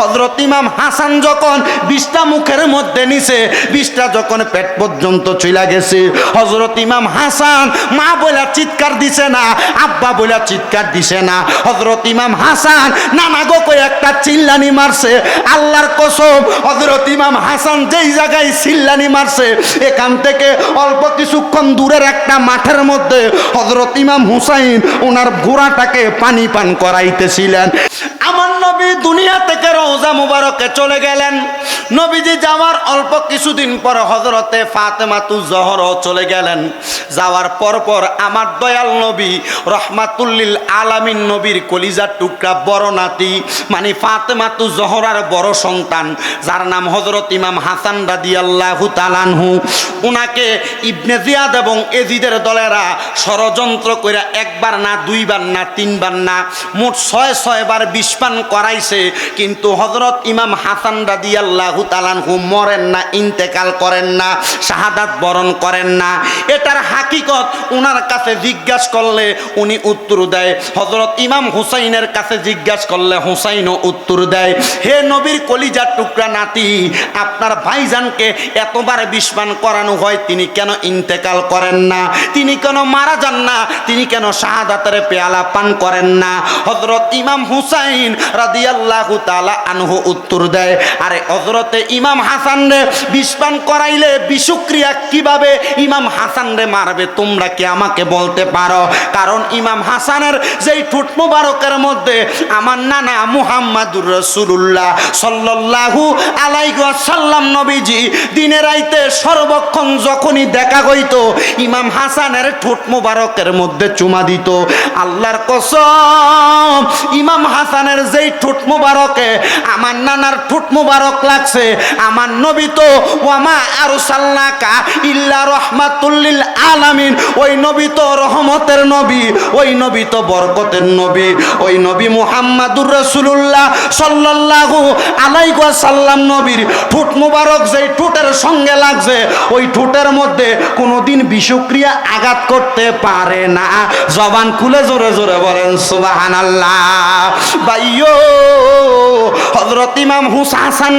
হজরত ইমাম হাসান যখন বিষটা মুখের মধ্যে নিছে বিষটা যখন পেট পর্যন্ত চলে গেছে হজরত ইমাম হাসান মা বলে চিৎকার দিছে না, আব্বা বলে চিৎকার দিছে না। হজরত ইমাম হাসান নানা গো কই একটা চিল্লানি মারছে। আল্লাহর কসম হজরত ইমাম হাসান যেই জায়গায় চিল্লানি মারছে, এখান থেকে অল্প কিছুক্ষণ দূরের একটা মাঠের মধ্যে হজরত ইমাম হুসাইন ওনার ঘোড়াটাকে পানি পান করাইতেছিলেন। আমার নবী দুনিয়া থেকে রোজা মুবারকে চলে গেলেন। নবীজি যাওয়ার অল্প কিছুদিন পর হজরতে ফাতেমাতু জহরও চলে গেলেন। যাওয়ার পর পর আমার দয়াল নবী রহমাতুল্লিল আলামিন নবীর কলিজার টুকরা বড় নাতি মানে ফাতেমাতু জহরার বড় সন্তান, যার নাম হজরত ইমাম হাসান রাদি আল্লাহু তালানহু উনাকে ইবনে জিয়াদ এবং এজিদের দলেরা ষড়যন্ত্র করে একবার না, দুইবার না, তিনবার না, মোট ছয়, ছয়বার বিষপান করাইছে। কিন্তু হজরত ইমাম হাসান রাদি আল্লাহু তালানহু মরেন না, ইন্তেকাল করেন না, শাহাদাত বরণ করেন না। এটার হাকিকত উনার কাছে জিজ্ঞাসা করলে উনি উত্তর দেয়। হজরত ইমাম হুসাইনের কাছে জিজ্ঞাসা করলে হুসাইনও উত্তর দেয়। হে নবীর কলিজার টুকরা নাতি, আপনার ভাইজানকে এতবার বিষপান করানো হয়, তিনি কেন ইন্তেকাল করেন না? তিনি কেন মারা যান না? তিনি কেন শাহাদাতের পেয়ালা পান করেন না? হজরত ইমাম হুসাইন রাদিয়াল্লাহু তাআলা আনহু উত্তর দেয়। আরে হজরতে ইমাম হাসান রে বিষপান করাইলে বিষক্রিয়া কীভাবে ইমাম হাসান রে মারবে? তোমরা কি আমাকে বলতে পারো? কারণ ইমাম হাসানের যেই ঠোঁট মুবারকের মধ্যে আমার নানা মুহাম্মাদুর রসুল্লাহ সাল্লাল্লাহু আলাইহি ওয়াসাল্লাম নবীজি দিনে রাইতে সর্বক্ষণ যখনই দেখা হইতো, ইমাম হাসানের ঠোঁট মুবারকের মধ্যে চুমা দিত। আল্লাহর কসম, ইমাম হাসানের যেই ঠোঁট মুবারকে, আমার নানার ঠোঁট মুবারক লাগছে আমার নবী তো, ওয়ামা আর সাল্লাকা ইল্লা রহমাতুল্লিল আলামিন। ওই নবী তো রহমতের নবী, ওই নবী তো বরকতের নবী। ওই নবী মুহাম্মাদুর রাসূলুল্লাহ সাল্লাল্লাহু আলাইহি ওয়াসাল্লাম নবীর ঠোঁট মুবারক যেই ঠোঁটের সঙ্গে লাগছে, ওই ঠোঁটের মধ্যে কোনোদিন বিষক্রিয়া আঘাত করতে পারে না। জবান খুলে জোরে জোরে বলেন, সুবহানাল্লাহ। বাইয়ো হযরত ইমাম হুস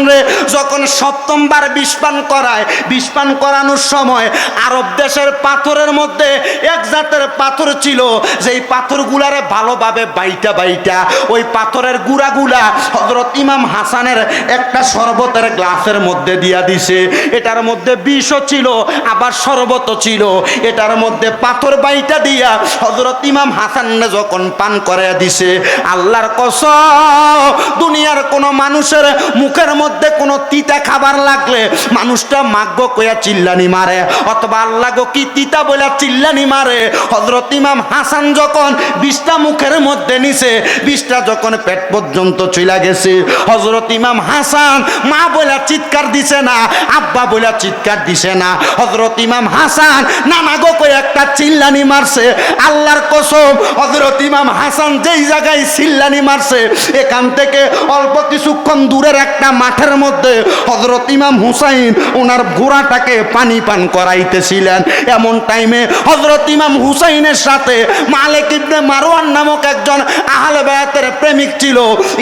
রে যখন সপ্তমবার বিষপান করায় বিষপান করানোর সময় আরব দেশের পাথরের মধ্যে এক জাতের পাথর ছিল, যেই পাথরগুলারে ভালোভাবে বাইটা বাইটা, ওই পাথরের গুড়াগুলা হজরত ইমাম হাসানের একটা শরবতের গ্লাসের মধ্যে দিয়া দিছে। এটার মধ্যে বিষও ছিল, আবার শরবত ছিল। এটার মধ্যে পাথর বাইটা দিয়া হজরত ইমাম হাসান যখন পান করে দিছে, আল্লাহর কসম, দুনিয়ার কোনো মানুষের মুখের মধ্যে কোনো তিতা খাবার লাগলে মানুষটা মাগ্য কয়া চিল্লানি মারে, অথবা আল্লাহ গো কি তিতা বলে চিল্লানি মারে। হজরত ইমাম হাসান যখন বিষটা মুখের মধ্যে নিছে বিষটা যখন পেট পর্যন্ত চলে গেছে হজরত ইমাম হাসান মা বলে চিৎকার দিছে না, আব্বা বলে চিৎকার দিছে না হজরত ইমাম হাসান নানা গো কই একটা চিল্লানি মারছে। আল্লাহর কসম হজরত ইমাম হাসান যেই জায়গায় চিল্লানি মারছে, এখান থেকে অল্প কিছুক্ষণ দূরের একটা মাঠের মধ্যে হজরত ইমাম হুসাইন ওনার ঘোড়াটাকে পানি পান করাইতেছিলেন। এমন টাইমে হজরত ইমাম হুসাইনের সাথে মালিক ইবনে মারওয়ান নামক একজন আহলে বায়াতের প্রেমিক ছিল।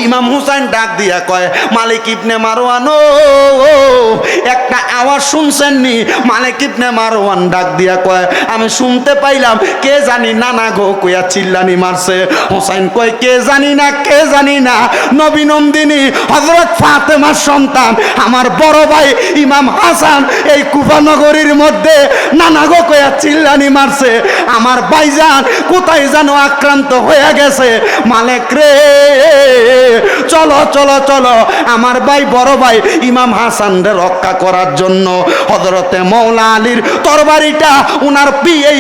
ইমাম হুসাইন ডাক দিয়া কয়, মালিক ইবনে মারওয়ান, ও একটা আওয়াজ শুনছেন নি মালিক ইবনে মারওয়ান ডাক দিয়া কয়, আমি শুনতে পাইলাম, কে জানি নানা গো, কইয়া চিল্লানি মারছে। হুসাইন কয়, কে জানি না, কে জানি না। নবী নন্দিনী হজরত ফাতেমার সন্তান আমার বড় ভাই ইমাম হাসান, এই কুফানগরীর মধ্যে নানা কয়া চিল্লানি মারছে। আমার ভাইজান কোথায় যেন আক্রান্ত হয়ে গেছে। মালেক রে, চলো চলো চলো। আমার ভাই, বড় ভাই ইমাম হাসান রে রক্ষা করার জন্য হজরতে মৌলা আলীর তরবারিটা, উনার পি এই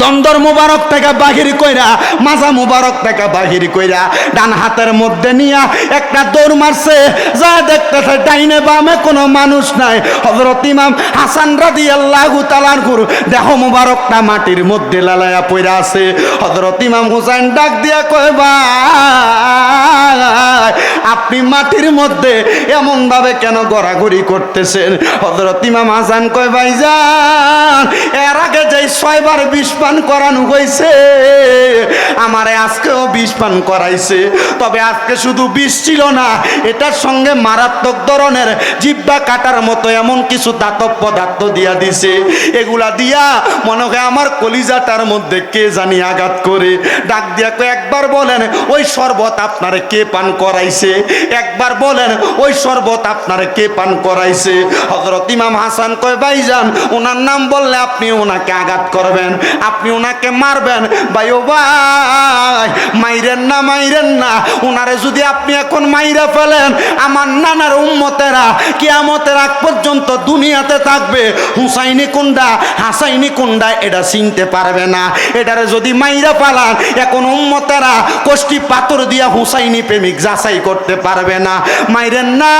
দন্দর মুবারক থেকে বাহির কইরা, মাজা মুবারক থেকে বাহির কইরা ডান হাতের মধ্যে নিয়া একটা দৌড় মারছে। যা দেখতেছে ডাইনে বামে কোনো মানুষ নাই। হজরত ইমাম হাসান রাদি আল্লাহ তালানকুর দেহ মুবারকটা মাটির মধ্যে লালায়া পইরা আছে। হজরত ইমাম হুসাইন ডাক দিয়া কয় আপনি মাটির মধ্যে এমনভাবে কেন গড়াগড়ি করতেছেন? হজরত ইমাম হাসান কয়, ভাইজান ছয়বার বিষ পান করানো হয়েছে? আমারে আজকেও বিষ পান করাইছে। তবে আজকে শুধু বিষ ছিল না, এটার সঙ্গে মারাত্মক ধরনের জিব্বা কাটার মতো এমন কিছু দাতব পদার্থ দিয়া দিছে। এগুলা দিয়া মনে হয় আমার কলিজাটার মধ্যে কে জানি আঘাত করে। ডাক দিয়া একবার বলেন, ওই শরবত আপনারে কে পান করাইছে? একবার বলেন, ওই শরবত আপনারে কে পান করাইছে? হজরত ইমাম হাসান কয়, ভাইজান, ওনার নাম বললে আপনি ওনাকে আঘাত করবেন, আপনি ওনাকে মারবেন। ভাই ও ভাই, মাইরেন না মাইরেন না। ওনারে যদি আপনি এখন মাইরা ফেলেন, আমার নানার উম্মতেরা কিয়ামতের আগ পর্যন্ত দুনিয়াতে থাকবে। হুসাইনি কুন্ডা হাসাইনি কুন্ডা এটা চিনতে পারবে না। এটারে যদি মাইরা পালান এখন উম্মতেরা কষ্টি পাথর দিয়া হুসাইনি প্রেমিক যাচাই করতে পারবে না। মাইরেন না,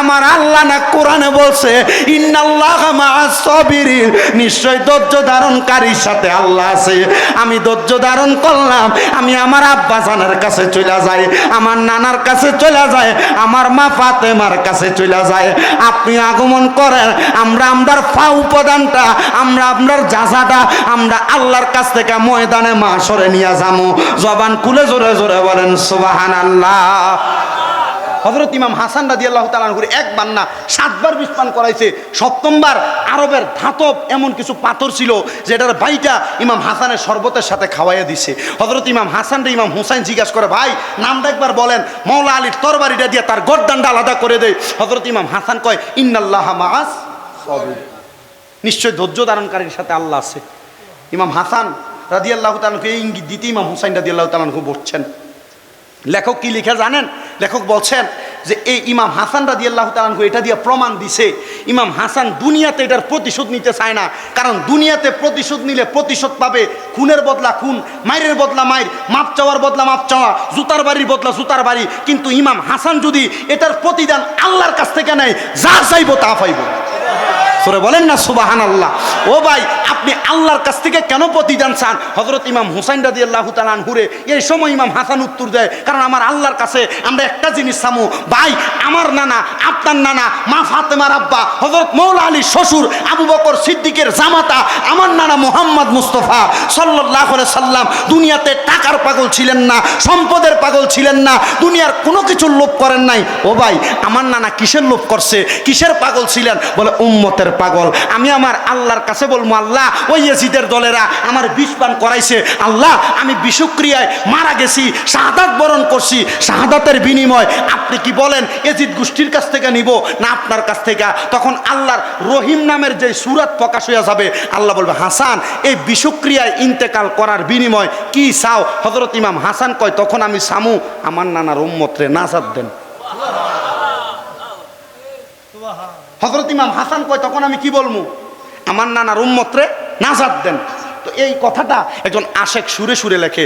আমার আল্লাহ না কোরআনে বলছে, ইন্নাল্লাহ নিশ্চয় ধৈর্য ধারণকারীর সাথে আল্লাহ আছে। আমি ধৈর্য ধারণ করলাম, আমি আমার আব্বা জানের কাছে চলে যাই, আমার নানার কাছে চলে যায় আমার মা ফাতেমার কাছে চলে যায় আপনি আগমন করেন, আমরা আমরার ফা উপাদানটা, আমরা আপনার যাজাটা আমরা আল্লাহর কাছ থেকে ময়দানে মাসরে নিয়ে যাব জবান খুলে জোরে জোরে বলেন সুবাহান আল্লাহ হজরত ইমাম হাসান রাজি আল্লাহ তালানহুর একবার না সাতবার বিস্পান করাইছে। সপ্তমবার আরবের ধাতব এমন কিছু পাথর ছিল যেটার বাইটা ইমাম হাসানের শরবতের সাথে খাওয়াইয়া দিছে। হজরত ইমাম হাসান রে ইমাম হুসাইন জিজ্ঞাসা করে, ভাই, নামটা একবার বলেন। মৌলা আলীর তরবারিটা দিয়ে তার গরদানটা আলাদা করে দেয় হজরত ইমাম হাসান কয়, ইন্নাল্লাহ মাস নিশ্চয় ধৈর্য ধারণকারীর সাথে আল্লাহ আছে। ইমাম হাসান তালকে এই ইঙ্গিত দিতে ইমাম হুসাইন রাজি আল্লাহ তালকে বলছেন লেখক কি লিখে জানেন? লেখক বলছেন যে এই ইমাম হাসান রাজি আল্লাহ তালানহু এটা দিয়ে প্রমাণ দিছে, ইমাম হাসান দুনিয়াতে এটার প্রতিশোধ নিতে চায় না। কারণ দুনিয়াতে প্রতিশোধ নিলে প্রতিশোধ পাবে খুনের বদলা খুন, মায়ের বদলা মায়ের, মাপ চাওয়ার বদলা মাপ চাওয়া, জুতার বাড়ির বদলা জুতার বাড়ি। কিন্তু ইমাম হাসান যদি এটার প্রতিদান আল্লাহর কাছ থেকে নেয় যা চাইব তা পাইব। সরে বলেন না সুবাহান আল্লাহ ও ভাই, আপনি আল্লাহর কাছ থেকে কেন প্রতিদান চান? হজরত ইমাম হুসাইন রাজি আল্লাহ তালান হুরে এই সময় ইমাম হাসান উত্তর দেয়, কারণ আমার আল্লাহর কাছে আমরা একটা জিনিস চামু। ভাই, আমার নানা, আপনার নানা, মা ফাতেমার আব্বা হজরত মৌলা আলী শ্বশুর, আবু বকর সিদ্দিকের জামাতা, আমার নানা মোহাম্মদ মুস্তফা সাল্লাহ সাল্লাম দুনিয়াতে টাকার পাগল ছিলেন না, সম্পদের পাগল ছিলেন না, দুনিয়ার কোনো কিছুর লোভ করেন নাই। ও ভাই, আমার নানা কিসের লোভ করছে? কিসের পাগল ছিলেন? বলে, উম্মতের পাগল। আমি আমার আল্লাহর কাছে বলব, আল্লাহ, ওই এসিদের দলেরা আমার বিষ পান করাইছে। আল্লাহ, আমি বিষক্রিয়ায় মারা গেছি, শাহাদাত বরণ করছি, শাহাদাতের বিনিময়। আপনি কি বলেন এজিদ গোষ্ঠীর কাছ থেকে নিব না আপনার কাছ থেকে? তখন আল্লাহর রহিম নামের যে সুরাত প্রকাশ হয়ে যাবে, আল্লাহ বলবে, হাসান, এই বিষক্রিয়ায় ইন্তেকাল করার বিনিময় কি চাও? হজরত ইমাম হাসান কয়, তখন আমি সামু, আমার নানার উম্মতরে নাজাদ দেন। হজরত ইমাম হাসান কয়, তখন আমি কি বলব আমার নানার উম্মত্রে নাজাদ দেন। তো এই কথাটা একজন আশেক সুরে সুরে লেখে।